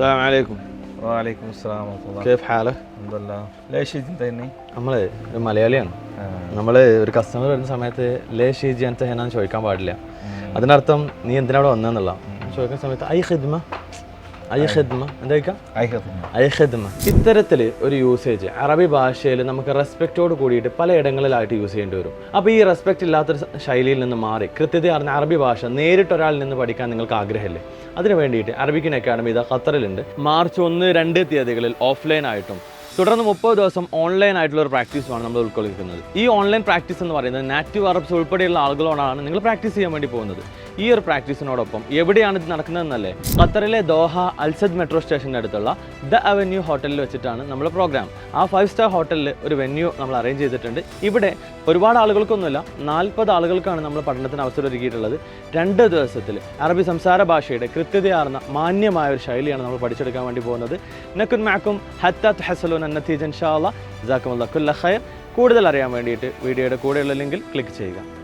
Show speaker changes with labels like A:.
A: السلام عليكم
B: وعليكم السلام ورحمة الله
A: كيف حالك
B: الحمد لله ليش انتهيني؟
A: നമ്മൾ ഒരു മലയാളിയാണ് നമ്മൾ ഒരു കസ്റ്റമർ വരുന്ന സമയത്ത് ലേ ഷീജി ಅಂತ എന്നാന്ന് ചോദിക്കാൻ പാടില്ല അതിനർത്ഥം നീ എന്തിനാ അവിടെ വന്നെന്നുള്ള ചോദിക്കുന്ന സമയത്ത് ഐ ഖിദ്മ ഐ ഖിദ്മ. ഇത്തരത്തിൽ ഒരു യൂസേജ് അറബി ഭാഷയിൽ നമുക്ക് റെസ്പെക്റ്റോട് കൂടിയിട്ട് പലയിടങ്ങളിലായിട്ട് യൂസ് ചെയ്യേണ്ടി വരും. അപ്പോൾ ഈ റെസ്പെക്റ്റ് ഇല്ലാത്തൊരു ശൈലിയിൽ നിന്ന് മാറി കൃത്യതയാർന്ന അറബി ഭാഷ നേരിട്ട് ഒരാളിൽ നിന്ന് പഠിക്കാൻ നിങ്ങൾക്ക് ആഗ്രഹമില്ലേ? അതിനു വേണ്ടിയിട്ട് അറബിക്കൻ അക്കാഡമി ഇതാ ഖത്തറിലുണ്ട്. മാർച്ച് ഒന്ന് രണ്ട് തീയതികളിൽ ഓഫ്ലൈൻ ആയിട്ടും തുടർന്ന് മുപ്പത് ദിവസം ഓൺലൈൻ ആയിട്ടുള്ള ഒരു പ്രാക്ടീസുമാണ് നമ്മൾ ഉൾക്കൊള്ളിക്കുന്നത്. ഈ ഓൺലൈൻ പ്രാക്ടീസ് എന്ന് പറയുന്നത് നാറ്റീവ് അറബ്സ് ഉൾപ്പെടെയുള്ള ആളുകളോടാണ് നിങ്ങൾ പ്രാക്ടീസ് ചെയ്യാൻ വേണ്ടി പോകുന്നത്. ഈ ഒരു പ്രാക്ടീസിനോടൊപ്പം എവിടെയാണ് ഇത് നടക്കുന്നതെന്നല്ലേ? ഖത്തറിലെ ദോഹ അൽസദ് മെട്രോ സ്റ്റേഷന്റെ അടുത്തുള്ള ദ അവന്യൂ ഹോട്ടലിൽ വെച്ചിട്ടാണ് നമ്മുടെ പ്രോഗ്രാം. ആ ഫൈവ് സ്റ്റാർ ഹോട്ടലിൽ ഒരു വെന്യൂ നമ്മൾ അറേഞ്ച് ചെയ്തിട്ടുണ്ട്. ഇവിടെ ഒരുപാട് ആളുകൾക്കൊന്നുമില്ല നാൽപ്പത് ആളുകൾക്കാണ് നമ്മൾ പഠനത്തിന് അവസരം ഒരുക്കിയിട്ടുള്ളത്. രണ്ട് ദിവസത്തിൽ അറബി സംസാര ഭാഷയുടെ കൃത്യതയാർന്ന മാന്യമായ ഒരു ശൈലിയാണ് നമ്മൾ പഠിച്ചെടുക്കാൻ വേണ്ടി പോകുന്നത്. നക്കുൻ മാക്കും ഹത്താത്ത് ഹസലൂൻ അന്നത്തീജൻ ഷാ അല്ലാ ജാക്കുമുള്ള ഖൈർ. കൂടുതൽ അറിയാൻ വേണ്ടിയിട്ട് വീഡിയോയുടെ കൂടെയുള്ള ലിങ്കിൽ ക്ലിക്ക് ചെയ്യുക.